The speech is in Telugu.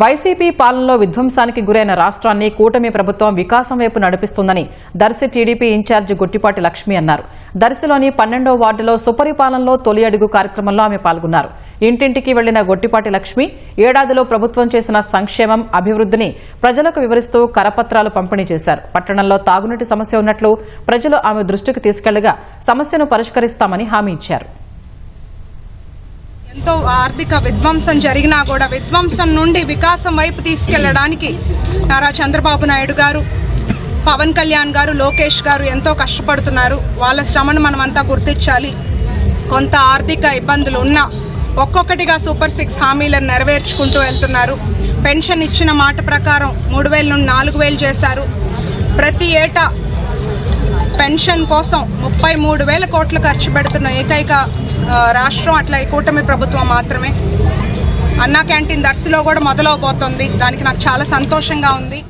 వైసీపీ పాలనలో విధ్వంసానికి గురైన రాష్ట్రాన్ని కూటమి ప్రభుత్వం వికాసం వైపు నడిపిస్తుందని దర్శి టీడీపీ ఇన్ఛార్జి గుట్టిపాటి లక్ష్మి అన్నారు. దర్శిలోని పన్నెండో వార్డులో సుపరిపాలనలో తొలి అడుగు కార్యక్రమంలో ఆమె పాల్గొన్నారు. ఇంటింటికి వెళ్ళిన గొట్టిపాటి లక్ష్మి ఏడాదిలో ప్రభుత్వం చేసిన సంక్షేమం అభివృద్ధిని ప్రజలకు వివరిస్తూ కరపత్రాలు పంపిణీ చేశారు. పట్టణంలో తాగునీటి సమస్య ఉన్నట్లు ప్రజలు ఆమె దృష్టికి తీసుకెళ్ళగా సమస్యను పరిష్కరిస్తామని హామీ ఇచ్చారు. ఎంతో ఆర్థిక విధ్వంసం జరిగినా కూడా విధ్వంసం నుండి వికాసం వైపు తీసుకెళ్ళడానికి నారా చంద్రబాబు నాయుడు గారు పవన్ కళ్యాణ్ గారు లోకేష్ గారు ఎంతో కష్టపడుతున్నారు. వాళ్ళ శ్రమను మనమంతా గుర్తించాలి. కొంత ఆర్థిక ఇబ్బందులు ఉన్నా ఒక్కొక్కటిగా సూపర్ సిక్స్ హామీలను నెరవేర్చుకుంటూ వెళ్తున్నారు. పెన్షన్ ఇచ్చిన మాట ప్రకారం మూడు వేల నుండి నాలుగు వేలు చేశారు. ప్రతి ఏటా పెన్షన్ కోసం ముప్పై మూడు వేల కోట్లు ఖర్చు పెడుతున్న ఏకైక రాష్ట్రం అట్లా ఈ కూటమి ప్రభుత్వం మాత్రమే. అన్నా క్యాంటీన్ దర్శిలో కూడా మొదలవబోతోంది. దానికి నాకు చాలా సంతోషంగా ఉంది.